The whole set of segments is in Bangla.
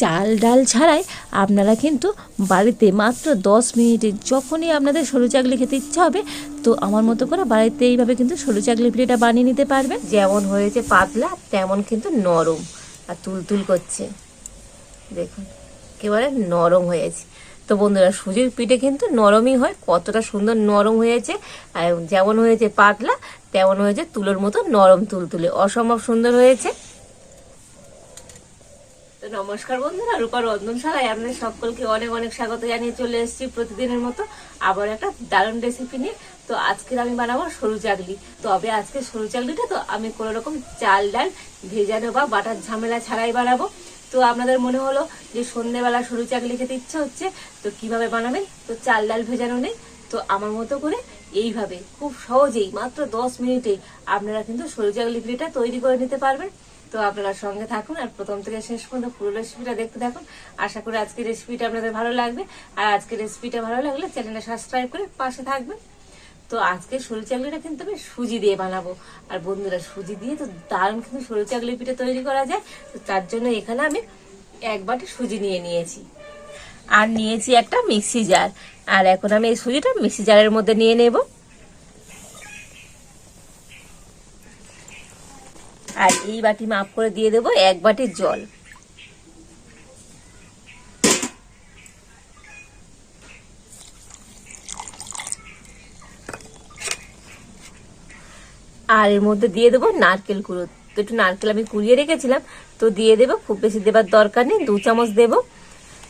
চাল ডাল ছাড়াই আপনারা কিন্তু বাড়িতে মাত্র দশ মিনিটে যখনই আপনাদের সরু চাকলি খেতে ইচ্ছা হবে, তো আমার মতো করে বাড়িতে এইভাবে কিন্তু সরু চাকলি পিঠেটা বানিয়ে নিতে পারবেন। যেমন হয়েছে পাতলা, তেমন কিন্তু নরম আর তুলতুল করছে। দেখুন, একেবারে নরম হয়েছে। তো বন্ধুরা, সুজির পিঠে কিন্তু নরমই হয়, কতটা সুন্দর নরম হয়েছে। আর যেমন হয়েছে পাতলা, তেমন হয়েছে তুলোর মতো নরম তুলতুলে। অসম্ভব সুন্দর হয়েছে। তো নমস্কার বন্ধুরা, রূপা রন্ধনশালায় আপনাদের সকলকে অনেক অনেক স্বাগত জানিয়ে চলে এসেছি প্রতিদিনের মতো আবার একটা দারুণ রেসিপি নিয়ে। তো আজকের আমি বানাবো সরু চাকলি। তবে আজকে সরু চাকলিটা তো আমি কোনো রকম চাল, ডাল ভেজানো বা বাটার ঝামেলা ছাড়াই বানাবো। তো আপনাদের মনে হলো যে সন্ধেবেলা সরু চাকলি খেতে ইচ্ছা হচ্ছে, তো কীভাবে বানাবেন? তো চাল, ডাল ভেজানো নেই। তো আমার মতো করে এইভাবে, খুব সহজেই, মাত্র দশ মিনিটে আপনারা কিন্তু সরু চাকলি তৈরি করে নিতে পারবেন। তো আপনারা সঙ্গে থাকুন আর প্রথম থেকে শেষ পর্যন্ত পুরো রেসিপিটা দেখতে থাকুন। আশা করি আজকের রেসিপিটা আপনাদের ভালো লাগবে। আর আজকের রেসিপিটা ভালো লাগলে চ্যানেলটা সাবস্ক্রাইব করে পাশে থাকবেন। তো আজকে সরু চাকলিটা কিন্তু আমি সুজি দিয়ে বানাবো। আর বন্ধুরা, সুজি দিয়ে তো দারুণ কিন্তু সরু চাকলি পিঠে তৈরি করা যায়। তো তার জন্য এখানে আমি এক বাটি সুজি নিয়ে নিয়েছি। আর নিয়েছি একটা মিক্সি জার আর এখন আমি এই সুজিটা মিক্সি জারের মধ্যে নিয়ে নেব। আর এই বাটি মাপ করে দিয়ে দেবো এক বাটি জল। আর এর মধ্যে দিয়ে দেবো নারকেল কুড়ো। তো একটু নারকেল আমি কুড়িয়ে রেখেছিলাম, তো দিয়ে দেবো, খুব বেশি দেবার দরকার নেই, দু চামচ দেবো।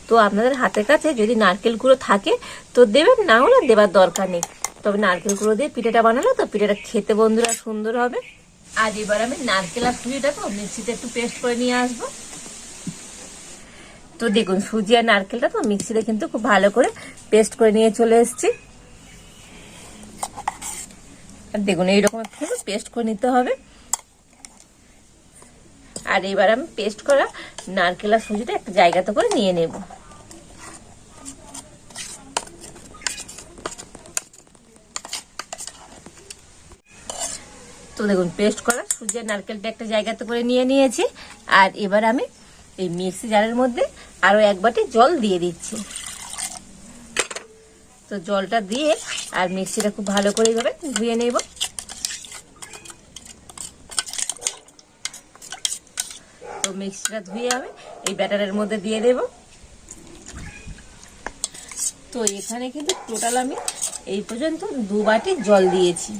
তো আপনাদের হাতের কাছে যদি নারকেল কুড়ো থাকে, তো দেবেন, না হলে দেবার দরকার নেই। তবে নারকেল কুড়ো দিয়ে পিঠাটা বানালে তো পিঠাটা খেতে বন্ধুরা সুন্দর হবে। আর এবার আমি নারকেল আর সুজিটা তো মিক্সিতে একটু পেস্ট করে নিয়ে আসব। তো দেখুন, সুজি আর নারকেলটা তো মিক্সিতে কিন্তু খুব ভালো করে পেস্ট করে নিয়ে চলে এসেছি। আর দেখুন, এইরকম একটু পেস্ট করে নিতে হবে। আর এবার আমি পেস্ট করা নারকেল আর সুজিটা একটা জায়গাতে করে নিয়ে নেব। তো দেখুন পেস্ট করা সুজি আর নারকেলটা একটা জায়গাতে করে নিয়ে নিয়েছি। আর এবার আমি এই মিক্সি জারের মধ্যে আরও এক বাটি জল দিয়ে দিচ্ছি। তো জলটা দিয়ে আর মিক্সিটা খুব ভালো করে এইভাবে ধুয়ে নেব। তো মিক্সিটা ধুয়ে আমি এই ব্যাটারের মধ্যে দিয়ে দেব। তো এখানে কিন্তু টোটাল আমি এই পর্যন্ত দু বাটি জল দিয়েছি।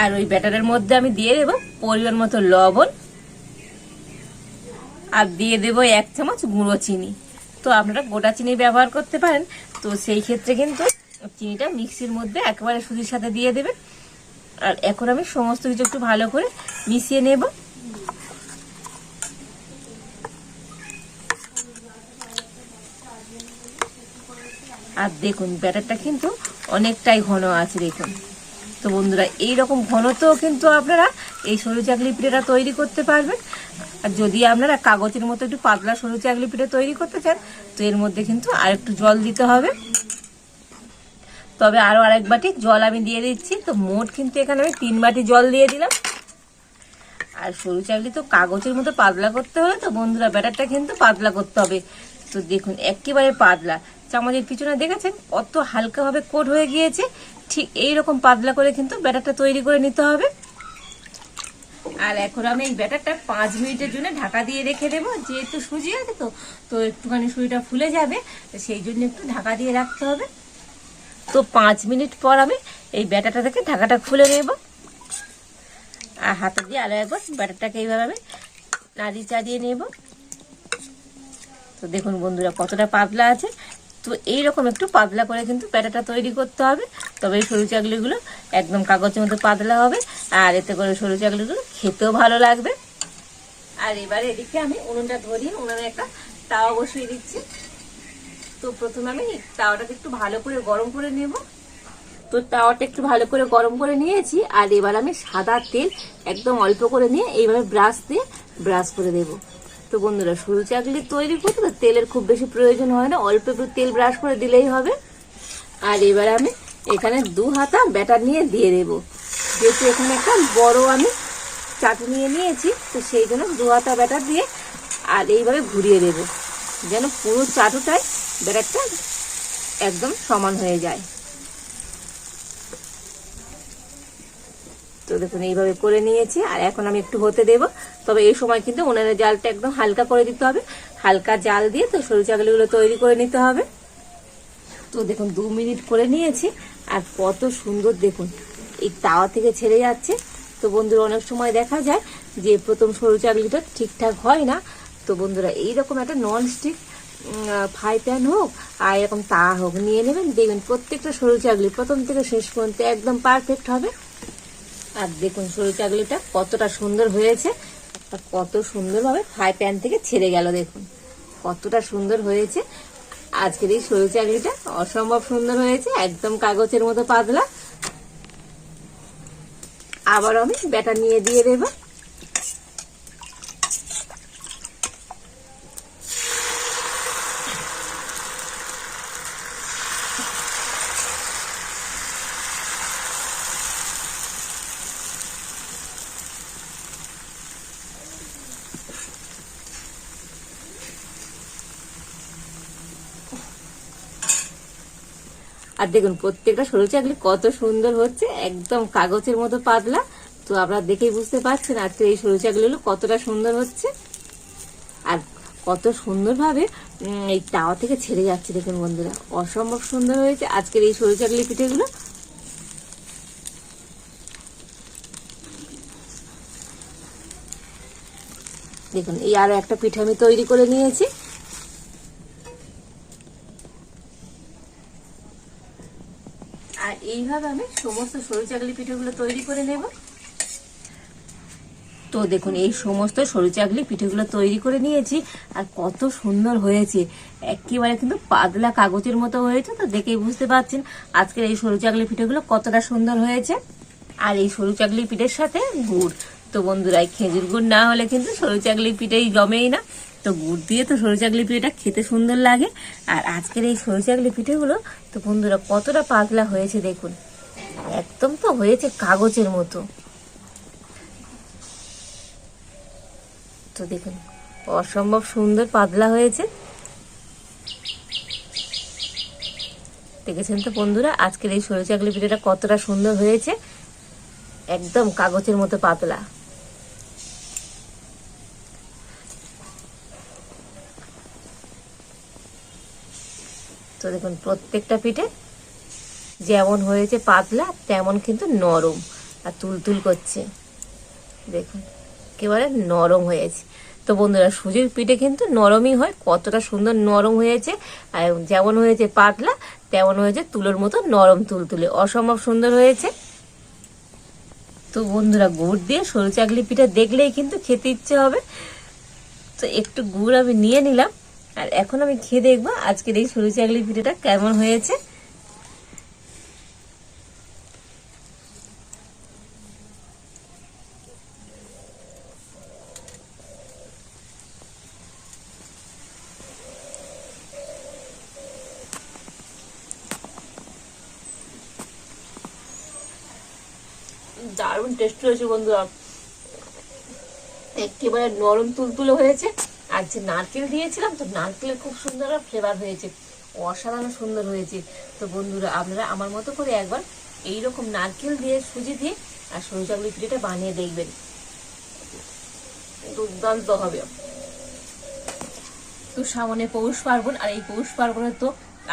আর ওই ব্যাটারের মধ্যে আমি দিয়ে দেব পরিমাণ মতো লবণ। আর দিয়ে দেব এক চামচ গুঁড়ো চিনি। তো আপনারা গোটা চিনি ব্যবহার করতে পারেন। তো সেই ক্ষেত্রে কিন্তু চিনিটা মিক্সির মধ্যে একেবারে সুজির সাথে দিয়ে দেবেন। আর এখন আমি সমস্ত কিছু একটু ভালো করে মিশিয়ে নেব। আর দেখুন, ব্যাটারটা কিন্তু অনেকটাই ঘন আছে, দেখুন। তো বন্ধুরা এই রকম কিন্তু আপনারা এই সরু চাকলি পিঠেটা তৈরি করতে পারবেন। আর যদি আপনারা কাগজের মতো একটু পাতলা সরু চাকলি পিঠে তৈরি করতে চান, তো এর মধ্যে কিন্তু আর একটু জল দিতে হবে। তবে আরও আরেক বাটি জল আমি দিয়ে দিচ্ছি। তো মোট কিন্তু এখানে আমি তিন বাটি জল দিয়ে দিলাম। আর সরু চাকলি তো কাগজের মতো পাতলা করতে হলে তো বন্ধুরা ব্যাটারটা কিন্তু পাতলা করতে হবে। তো দেখুন, একেবারে পাতলা। চামচের পিছনে দেখেছেন কত হালকাভাবে কোট হয়ে গিয়েছে। ঠিক এই রকম পাতলা করে কিন্তু ব্যাটারটা তৈরি করে নিতে হবে। আর এখন আমি এই ব্যাটারটা পাঁচ মিনিটের জন্য ঢাকা দিয়ে রেখে দেবো। যেহেতু সুজি আছে তো তো একটুখানি সুজিটা ফুলে যাবে, তো সেই জন্য একটু ঢাকা দিয়ে রাখতে হবে। তো পাঁচ মিনিট পর আমি এই ব্যাটারটা থেকে ঢাকাটা খুলে নেব। আর হাতে দিয়ে আরও একবার ব্যাটারটাকে এইভাবে আমি নাড়িয়ে চাড়িয়ে নেব। তো দেখুন বন্ধুরা কতটা পাতলা আছে। তো এইরকম একটু পাতলা করে কিন্তু ব্যাটারটা তৈরি করতে হবে। তবে এই সরু চাকলিগুলো একদম কাগজের মতো পাতলা হবে, আর এতে করে সরু চাকলিগুলো খেতেও ভালো লাগবে। আর এবারে এদিকে আমি উনুনটা ধরিয়ে উনুনে একটা তাওয়া বসিয়ে দিচ্ছি। তো প্রথমে আমি তাওয়াটাকে একটু ভালো করে গরম করে নেব। তো তাওয়াটা একটু ভালো করে গরম করে নিয়েছি, আর এবার আমি সাদা তেল একদম অল্প করে নিয়ে এইভাবে ব্রাশ দিয়ে ব্রাশ করে দেবো। তো বন্ধুরা, সরু চাকলি তৈরি করতে তেলের খুব বেশি প্রয়োজন হয় না, অল্প একটু তেল ব্রাশ করে দিলেই হবে। আর এবার আমি এখানে দু হাতা ব্যাটার নিয়ে দিয়ে দেব। যেহেতু এখানে একটা বড় আমি চাটু নিয়ে নিয়েছি, তো সেই জন্য দু হাতা ব্যাটার দিয়ে আর এইভাবে ঘুরিয়ে দেব। যেন পুরো চাটুটাই ব্যাটারটা একদম সমান হয়ে যায়। তো দেখুন, এইভাবে করে নিয়েছি, আর এখন আমি একটু হতে দেব। তবে এই সময় কিন্তু উনানের জালটা একদম হালকা করে দিতে হবে। হালকা জাল দিয়ে তো সরু চাকলিগুলো তৈরি করে নিতে হবে। তো দেখুন, দু মিনিট করে নিয়েছি। আর কত সুন্দর দেখুন, এই তাওয়া থেকে ছেড়ে যাচ্ছে। তো বন্ধুরা, অনেক সময় দেখা যায় যে প্রথম সরু চাকলিটা ঠিকঠাক হয় না। তো বন্ধুরা, এইরকম একটা নন স্টিক ফ্রাই প্যান হোক আর এরকম তা হোক, নিয়ে নেবেন। দেখবেন প্রত্যেকটা সরু চাকলি প্রথম থেকে শেষ পর্যন্ত একদম পারফেক্ট হবে। আর দেখুন সরু চাকলিটা কতটা সুন্দর হয়েছে। কত সুন্দরভাবে ফ্রাই প্যান থেকে ছেড়ে গেল, দেখুন। কতটা সুন্দর হয়েছে। আজকের এই সরু চাকরিটা অসম্ভব সুন্দর হয়েছে, একদম কাগজের মতো পাতলা। আবার আমি ব্যাটা নিয়ে দিয়ে দেব। আর দেখুন, প্রত্যেকটা সরু চাকলি কত সুন্দর হচ্ছে, একদম কাগজের মতো পাতলা। তো আপনারা দেখেই বুঝতে পারছেন আজকে এই সরু চাকলিগুলো কতটা সুন্দর হচ্ছে। আর কত সুন্দরভাবে এই তাওয়া থেকে ছেড়ে যাচ্ছে, দেখুন বন্ধুরা। অসম্ভব সুন্দর হয়েছে আজকের এই সরু চাকলি পিঠেগুলো। দেখুন, এই আরও একটা পিঠে আমি তৈরি করে নিয়েছি। আর এইভাবে আমি সমস্ত সরু চাকলি পিঠেগুলো তৈরি করে নেব। তো দেখুন, এই সমস্ত সরু চাকলি পিঠেগুলো তৈরি করে নিয়েছি আর কত সুন্দর হয়েছে। একেবারে কিন্তু পাতলা কাগজের মতো হয়েছে তো দেখেই বুঝতে পারছেন আজকের এই সরু চাকলি পিঠেগুলো কতটা সুন্দর হয়েছে। আর এই সরু চাকলি পিঠের সাথে গুড়। তো বন্ধুরা খেজুর গুড় না হলে কিন্তু সরু চাকলি পিঠেই জমেই না। তো গুড় দিয়ে তো সরু পিঠেটা খেতে সুন্দর লাগে। আর আজকের এই সরু চাকলি পিঠেগুলো তো বন্ধুরা কতটা পাতলা হয়েছে দেখুন। একদম তো হয়েছে কাগজের মতো। তো দেখুন, অসম্ভব সুন্দর পাতলা হয়েছে। দেখেছেন তো বন্ধুরা, আজকের এই সরু চাকলি পিঠাটা কতটা সুন্দর হয়েছে। একদম কাগজের মতো পাতলা। তো দেখুন, প্রত্যেকটা পিঠে যেমন হয়েছে পাতলা, তেমন কিন্তু নরম। আর তুলতুল করছে। দেখুন, একেবারে নরম হয়েছে। তো বন্ধুরা, সুজির পিঠে কিন্তু নরমই হয়, কতটা সুন্দর নরম হয়েছে। আর যেমন হয়েছে পাতলা, তেমন হয়েছে তুলোর মতো নরম তুলতুলে। অসম্ভব সুন্দর হয়েছে। তো বন্ধুরা, গুড় দিয়ে সরু চাকলি পিঠা দেখলেই কিন্তু খেতে ইচ্ছে হবে। তো একটু গুড় আমি নিয়ে নিলাম। আর এখন আমি খেয়ে দেখব আজকের এই সরু চাকলি পিঠাটা কেমন হয়েছে। দারুণ টেস্ট হয়েছে বন্ধুরা। একেবারে নরম তুলতুলে হয়েছে। আর যে নারকেল দিয়েছিলাম, তো নারকেলের খুব সুন্দর ফ্লেভার হয়েছে, অসাধারণ সুন্দর হয়েছে। তো বন্ধুরা, আপনারা আমার মতো করে একবার এই রকম নারকেল দিয়ে সুজি দিয়ে আর সরু চাকলি পিঠেটা বানিয়ে দেখবেন। দুর্দান্ত হবে। তো সামনে পৌষ পার্বণ, আর এই পৌষ পার্বণে তো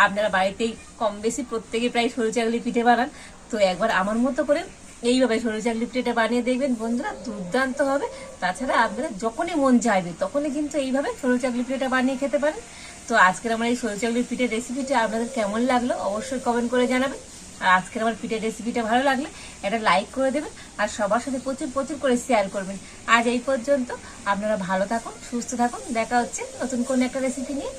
আপনারা বাড়িতেই কম বেশি প্রত্যেকে প্রায় সরু চাকলি পিঠে বানান। তো একবার আমার মতো করে এইভাবে সরু চাকলি পিঠেটা বানিয়ে দেখবেন, বন্ধুরা, দুর্দান্ত হবে। তাছাড়া আপনারা যখনই মন চাইবে, তখনই কিন্তু এইভাবে সরু চাকলি পিঠেটা বানিয়ে খেতে পারেন। তো আজকের আমার এই সরু চাকলি পিঠের রেসিপিটা আপনাদের কেমন লাগল, অবশ্যই কমেন্ট করে জানাবেন। আর আজকের আমার পিঠের রেসিপিটা ভালো লাগলে একটা লাইক করে দেবেন, আর সবার সাথে প্রচুর প্রচুর করে শেয়ার করবেন। আজ এই পর্যন্ত আপনারা ভালো থাকুন, সুস্থ থাকুন, দেখা হচ্ছে নতুন কোনো একটা রেসিপি নিয়ে।